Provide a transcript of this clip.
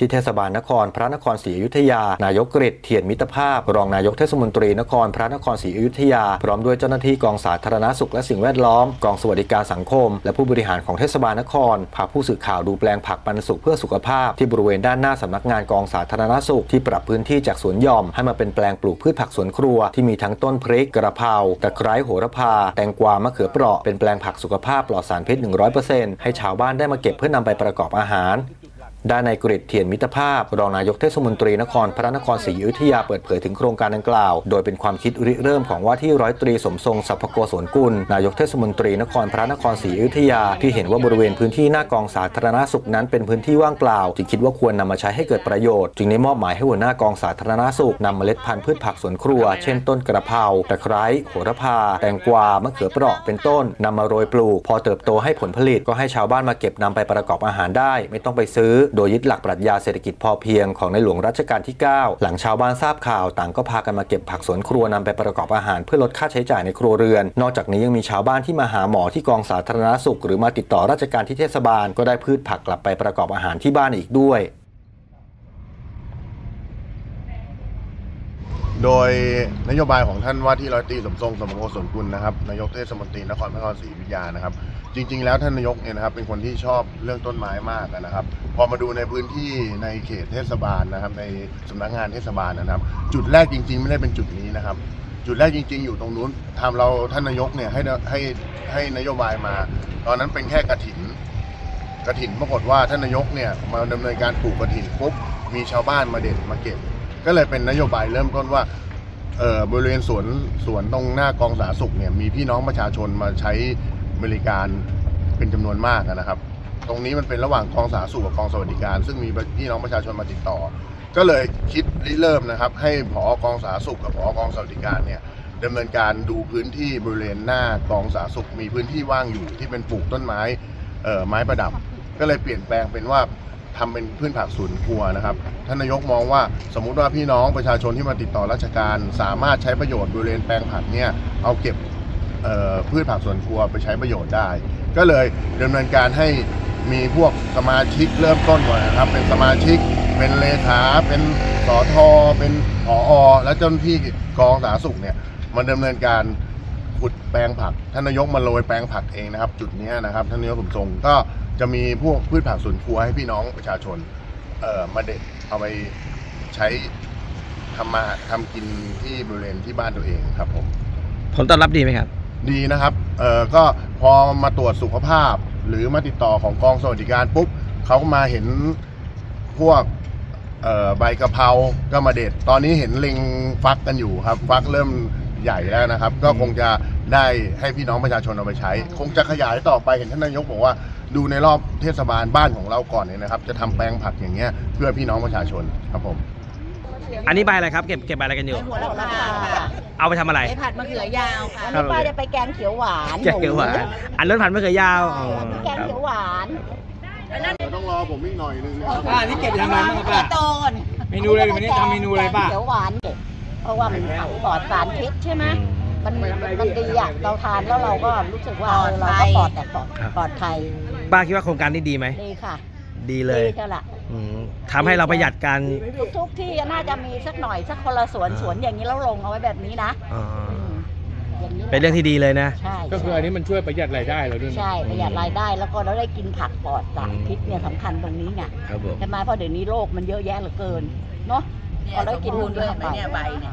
ที่เทศบาลนครพระนครศรีอยุธยา นายกกฤษเทียนมิตรภาพ รองนายกเทศมนตรีนครพระนครศรีอยุธยา พร้อมด้วยเจ้าหน้าที่กองสาธารณสุขและสิ่งแวดล้อม กองสวัสดิการสังคม และผู้บริหารของเทศบาลนคร พาผู้สื่อข่าวดูแปลงผักปันสุขเพื่อสุขภาพ ที่บริเวณด้านหน้าสำนักงานกองสาธารณสุขที่ปรับพื้นที่จากสวนหย่อม ให้มาเป็นแปลงปลูกพืชผักสวนครัวที่มีทั้งต้นพริกกระเพราตะไคร้โหระพา แตงกวามะเขือเปราะเป็นแปลงผักสุขภาพปลอดสารพิษ100%ให้ชาวบ้านได้มาเก็บเพื่อนำไปประกอบอาหาร ด้านในายกฤษเทียนมิตรภาพ รองนายกเทศมนตรีนครพระนครศรีอยุธยาเปิดเผยถึงโครงการดังกล่าว โดยเป็นความคิดริเริ่มของว่าที่ร้อยตรีสมทรงสัพพโกศลกุล นายกเทศมนตรีนครพระนครศรีอยุธยา ที่เห็นว่าบริเวณพื้นที่หน้ากองสาธารณสุขนั้นเป็นพื้นที่ว่างเปล่า จึงคิดว่าควรนำมาใช้ให้เกิดประโยชน์ จึงได้มอบหมายให้หัวหน้ากองสาธารณสุขนำเมล็ดพันธุ์พืชผักสวนครัว เช่นต้นกระเพราตะไคร้โหระพา แตงกวามะเขือเปราะเป็นต้นนำมาโรยปลูก พอเติบโตให้ผลผลิตก็ให้ชาวบ้านมาเก็บนำไปประกอบอาหารได้ ไม่ต้องไปซื้อโดยยึดหลักปรัชญาเศรษฐกิจพอเพียงของในหลวงรัชกาลที่ 9 หลังชาวบ้านทราบข่าวต่างก็พากันมาเก็บผักสวนครัวนำไปประกอบอาหารเพื่อลดค่าใช้จ่ายในครัวเรือน นอกจากนี้ยังมีชาวบ้านที่มาหาหมอที่กองสาธารณสุข หรือมาติดต่อราชการที่เทศบาลก็ได้พืชผักกลับไปประกอบอาหารที่บ้านอีกด้วย โดยนโยบายของท่านว่าที่ร้อยตีสมทรงสมโกศลกุลนะครับนายกเทศมนตรีนครพระนครศรีอยุธยานะครับ จริง ๆ แล้วท่านนายกเนี่ยนะครับ เป็นคนที่ชอบเรื่องต้นไม้มากนะครับ พอมาดูในพื้นที่ในเขตเทศบาลนะครับ ในสำนักงานเทศบาลนะครับ จุดแรกจริง ๆ ไม่ได้เป็นจุดนี้นะครับ จุดแรกจริง ๆ อยู่ตรงนู้นทำเราท่านนายกเนี่ยให้ให้ให้นโยบายมา ตอนนั้นเป็นแค่กระถินกระถินปรากฏว่าท่านนายกเนี่ยมาดำเนินการปลูกกระถินปุ๊บมีชาวบ้านมาเด็ดมาเก็บ ก็เลยเป็นนโยบายเริ่มต้นว่าเอ่อบริเวณสวนสวนตรงหน้ากองสาธารณสุขเนี่ยมีพี่น้องประชาชนมาใช้บริการเป็นจำนวนมากนะครับ ตรงนี้มันเป็นระหว่างกองสาธารณสุขกับกองสวัสดิการ ซึ่งมีพี่น้องประชาชนมาติดต่อ ก็เลยคิดริเริ่มนะครับ ให้ผอกองสาธารณสุขกับผอกองสวัสดิการเนี่ยดำเนินการดูพื้นที่บริเวณหน้ากองสาธารณสุขมีพื้นที่ว่างอยู่ที่เป็นปลูกต้นไม้เอ่อไม้ประดับ ก็เลยเปลี่ยนแปลงเป็นว่า ทำเป็นพืชผักสวนครัวนะครับ ท่านนายกมองว่าสมมุติว่าพี่น้องประชาชนที่มาติดต่อราชการ สามารถใช้ประโยชน์บริเวณแปลงผักเนี่ยเอาเก็บพืชผักสวนครัวไปใช้ประโยชน์ได้ ก็เลยดำเนินการให้มีพวกสมาชิกเริ่มต้นก่อนนะครับ เป็นสมาชิกเป็นเลขาเป็นสอทอเป็นผออและเจ้าหน้าที่กองสาธารณสุขเนี่ยมาดำเนินการขุดแปลงผักท่านนายกมาโรยแปลงผักเองนะครับ จุดนี้นะครับท่านนายกสมทรงก็ จะมีพวกพืชผักสวนครัวให้พี่น้องประชาชน เอ่อมาเด็ดเอาไปใช้ทำมาทำกินที่บริเวณที่บ้านตัวเองครับผม ผลตอบรับดีไหมครับ ดีนะครับ เอ่อก็พอมาตรวจสุขภาพ หรือมาติดต่อของกองสวัสดิการปุ๊บเขาก็มาเห็นพวกเอ่อใบกะเพราก็มาเด็ด ตอนนี้เห็นเล็งฟักกันอยู่ครับ ฟักเริ่ม ใหญ่แล้วนะครับ ก็คงจะได้ให้พี่น้องประชาชนเอาไปใช้ คงจะขยายต่อไปเห็นท่านนายกบอกว่า ดูในรอบเทศบาลบ้านของเราก่อนเนี่ยนะครับ จะทำแปลงผักอย่างเงี้ยเพื่อพี่น้องประชาชนครับผม อันนี้ใบอะไรครับเก็บเก็บใบอะไรกันอยู่ หัวละพาค่ะเอาไปทำอะไร ไปผัดมะเขือยาวค่ะครับป้าจะไปแกงเขียวหวานแกงเขียวหวานอันรถผ่านไม่เคยยาวอ๋ออันนี้แกงครับเขียวหวานต้องรอผมอีกหน่อยนึงนะครับ ป้านี่เก็บไปทำอะไรบ้างป้าโตนเมนูอะไรวันนี้ทำเมนูอะไรป้า แกงเขียวหวาน เด็ดเพราะว่ามันปลอดสารพิษใช่ไหมมันมันดีอะเราทานแล้วเราก็รู้สึกว่าเออเราก็ปลอดแต่ปลอดปลอดภัยป้าคิดว่าโครงการนี้ดีไหมดีค่ะ ดีเลยดีเท่าไหร่อืมทำให้เราประหยัดการทุกทุกที่น่าจะมีสักหน่อยสักคนละสวนอ่าสวนอย่างนี้แล้วลงเอาไว้แบบนี้นะอ๋ออืมอย่างนี้เป็นเรื่องที่ดีเลยนะใช่ก็คืออันนี้มันช่วยประหยัดรายได้เราด้วยนะใช่ ประหยัดรายได้แล้วก็เราได้กินผักปลอดสารพิษเนี่ยสำคัญตรงนี้ไงครับผมใช่ไหมเพราะเดี๋ยวนี้โรคมันเยอะแยะเหลือเกินเนาะ พอได้กินด้วยไหมเนี่ยใบเนี่ย